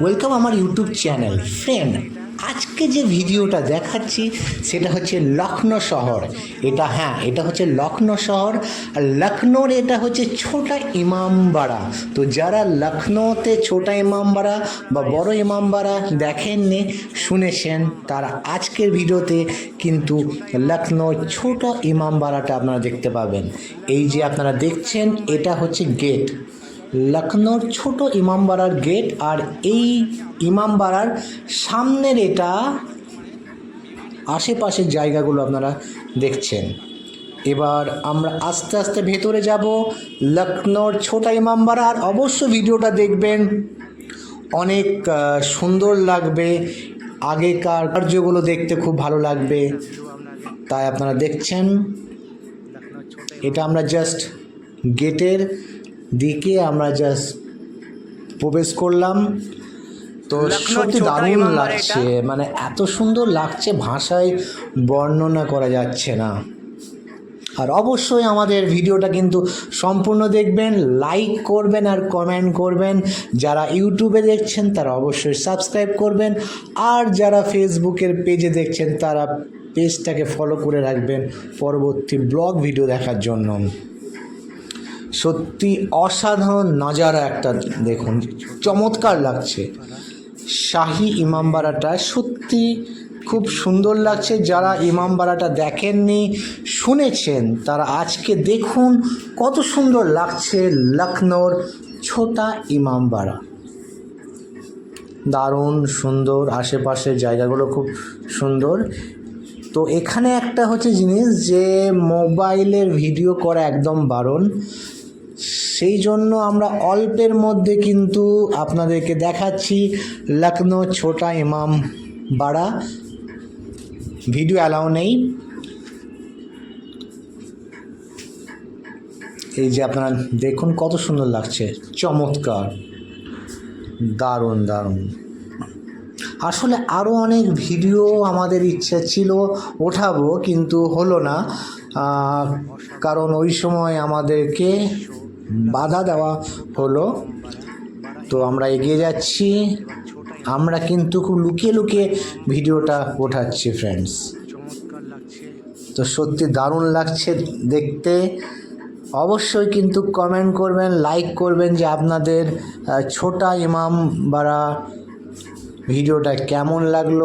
Welcome আমার YouTube channel friend আজকে যে ভিডিওটা দেখাচ্ছি, সেটা হচ্ছে লখনৌ শহর। এটা হ্যাঁ এটা হচ্ছে লখনৌ শহর। আর লখনৌর এটা হচ্ছে ছোটা ইমামবাড়া। তো যারা লখনৌতে ছোটা ইমামবাড়া বা বড় ইমামবাড়া দেখেননি, শুনেছেন, তারা আজকের ভিডিওতে কিন্তু লখনৌর ছোট ইমামবাড়াটা আপনারা দেখতে পাবেন। এই যে আপনারা দেখছেন, এটা হচ্ছে গেট। লখনৌর ছোট ইমামবাড়ার গেট আর এই ইমামবাড়ার সামনের এটা আশেপাশের জায়গাগুলো আপনারা দেখছেন। এবার আমরা আস্তে আস্তে ভেতরে যাব লখনৌর ছোট ইমামবাড়া আর অবশ্য ভিডিওটা দেখবেন। অনেক সুন্দর লাগবে। আগেকার কার্যগুলো দেখতে খুব ভালো লাগবে। তাই আপনারা দেখছেন। এটা আমরা জাস্ট গেটের দিকে আমরা জাস্ট প্রবেশ করলাম। তো সত্যি দারুণ লাগছে। মানে এত সুন্দর লাগছে ভাষায় বর্ণনা করা যাচ্ছে না। আর অবশ্যই আমাদের ভিডিওটা কিন্তু সম্পূর্ণ দেখবেন লাইক করবেন আর কমেন্ট করবেন। যারা ইউটিউবে দেখছেন তারা অবশ্যই সাবস্ক্রাইব করবেন। আর যারা ফেসবুকের পেজে দেখছেন তারা পেজটাকে ফলো করে রাখবেন পরবর্তী ব্লগ ভিডিও দেখার জন্য। সত্যি অসাধারণ নজারা একটা দেখুন, চমৎকার লাগছে। শাহী ইমামবাড়াটা সত্যি খুব সুন্দর লাগছে। যারা ইমামবাড়াটা দেখেননি, শুনেছেন, তারা আজকে দেখুন কত সুন্দর লাগছে লখনৌর ছোটা ইমামবাড়া দারুণ সুন্দর আশেপাশের জায়গাগুলো খুব সুন্দর। তো এখানে একটা হচ্ছে জিনিস যে মোবাইলের ভিডিও করা একদম বারণ। সেই জন্য আমরা অল্পের মধ্যে কিন্তু আপনাদেরকে দেখাচ্ছি লখনৌ ছোটা ইমাম বাড়া। ভিডিও অ্যালাউ নেই। এই যে আপনারা দেখুন কত সুন্দর লাগছে। চমৎকার। দারুণ দারুণ। আসলে আরও অনেক ভিডিও আমাদের ইচ্ছা ছিল ওঠাবো, কিন্তু হলো না। কারণ ওই সময় আমাদেরকে বাধা দেওয়া হলো। তো আমরা এগিয়ে যাচ্ছি। আমরা কিন্তু খুব লুকিয়ে লুকিয়ে ভিডিওটা ওঠাচ্ছি ফ্রেন্ডস তো সত্যি দারুণ লাগছে দেখতে। অবশ্যই কিন্তু কমেন্ট করবেন লাইক করবেন যে আপনাদের ছোটা ইমাম বাড়া ভিডিওটা কেমন লাগল।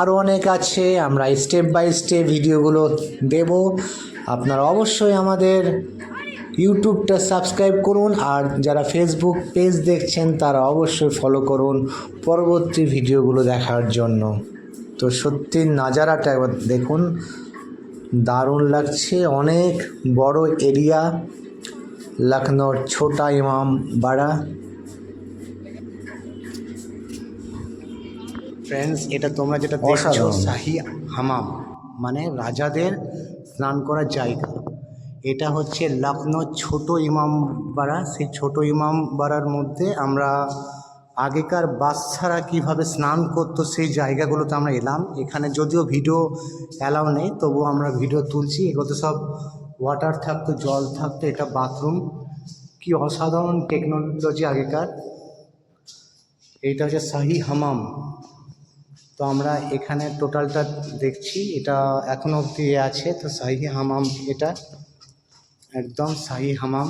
আরও অনেক আছে আমরা স্টেপ বাই স্টেপ ভিডিওগুলো দেব। আপনারা অবশ্যই আমাদের ইউটিউবটা সাবস্ক্রাইব করুন আর যারা ফেসবুক পেজ দেখছেন তারা অবশ্যই ফলো করুন পরবর্তী ভিডিওগুলো দেখার জন্য। তো সত্যি নাজারাটা একবার দেখুন। দারুণ লাগছে। অনেক বড় এরিয়া লখনৌর ছোটা ইমাম বাড়া। ফ্রেন্ডস এটা তোমরা যেটা দেখছ। শাহি হামাম মানে রাজাদের স্নান করার জায়গা। এটা হচ্ছে লখনৌ ছোট ইমাম বাড়া। সেই ছোট ইমাম বাড়ার মধ্যে আমরা আগেকার বাচ্চারা কীভাবে স্নান করতো সেই জায়গাগুলোতে আমরা এলাম। এখানে যদিও ভিডিও অ্যালাউ নেই, তবুও আমরা ভিডিও তুলছি। এগুলো সব ওয়াটার থাকতো, জল থাকতো, এটা বাথরুম। কি অসাধারণ টেকনোলজি আগেকার। এইটা হচ্ছে শাহি হামাম। তো আমরা এখানে টোটালটা দেখছি। এটা এখনও অবধি আছে। তো শাহি হামাম এটা। একদম শাহী হামাম।